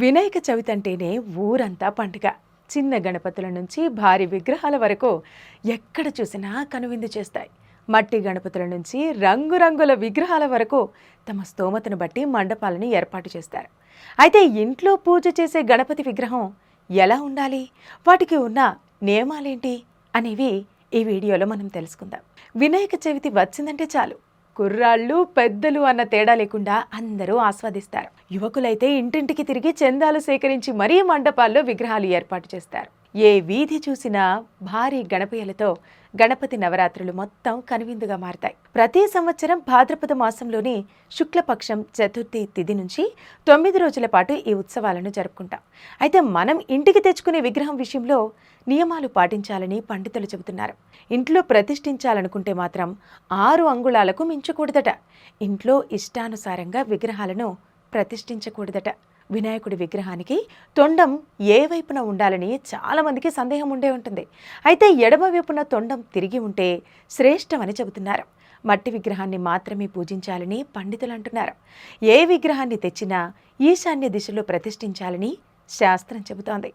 వినాయక చవితి అంటేనే ఊరంతా పండుగ. చిన్న గణపతుల నుంచి భారీ విగ్రహాల వరకు ఎక్కడ చూసినా కనువిందు చేస్తాయి. మట్టి గణపతుల నుంచి రంగురంగుల విగ్రహాల వరకు తమ స్తోమతను బట్టి మండపాలను ఏర్పాటు చేస్తారు. అయితే ఇంట్లో పూజ చేసే గణపతి విగ్రహం ఎలా ఉండాలి? వాటికి ఉన్న నియమాలేంటి? అనేవి ఈ వీడియోలో మనం తెలుసుకుందాం. వినాయక చవితి వచ్చిందంటే చాలు. కుర్రాళ్ళు పెద్దలు అన్న తేడా లేకుండా అందరూ ఆస్వాదిస్తారు. యువకులైతే ఇంటింటికి తిరిగి చందాలు సేకరించి మరీ మండపాల్లో విగ్రహాలు ఏర్పాటు చేస్తారు. ఏ వీధి చూసినా భారీ గణపయ్యలతో గణపతి నవరాత్రులు మొత్తం కనువిందుగా మారతాయి. ప్రతి సంవత్సరం భాద్రపద మాసంలోని శుక్లపక్షం చతుర్థి తిథి నుంచి తొమ్మిది రోజుల పాటు ఈ ఉత్సవాలను జరుపుకుంటాం. అయితే మనం ఇంటికి తెచ్చుకునే విగ్రహం విషయంలో నియమాలు పాటించాలని పండితులు చెబుతున్నారు. ఇంట్లో ప్రతిష్ఠించాలనుకుంటే మాత్రం ఆరు అంగుళాలకు మించకూడదట. ఇంట్లో ఇష్టానుసారంగా విగ్రహాలను ప్రతిష్ఠించకూడదట. వినాయకుడి విగ్రహానికి తొండం ఏ వైపున ఉండాలని చాలామందికి సందేహం ఉండే ఉంటుంది. అయితే ఎడమ వైపున తొండం తిరిగి ఉంటే శ్రేష్టమని చెబుతున్నారు. మట్టి విగ్రహాన్ని మాత్రమే పూజించాలని పండితులు అంటున్నారు. ఏ విగ్రహాన్ని తెచ్చినా ఈశాన్య దిశలో ప్రతిష్ఠించాలని శాస్త్రం చెబుతోంది.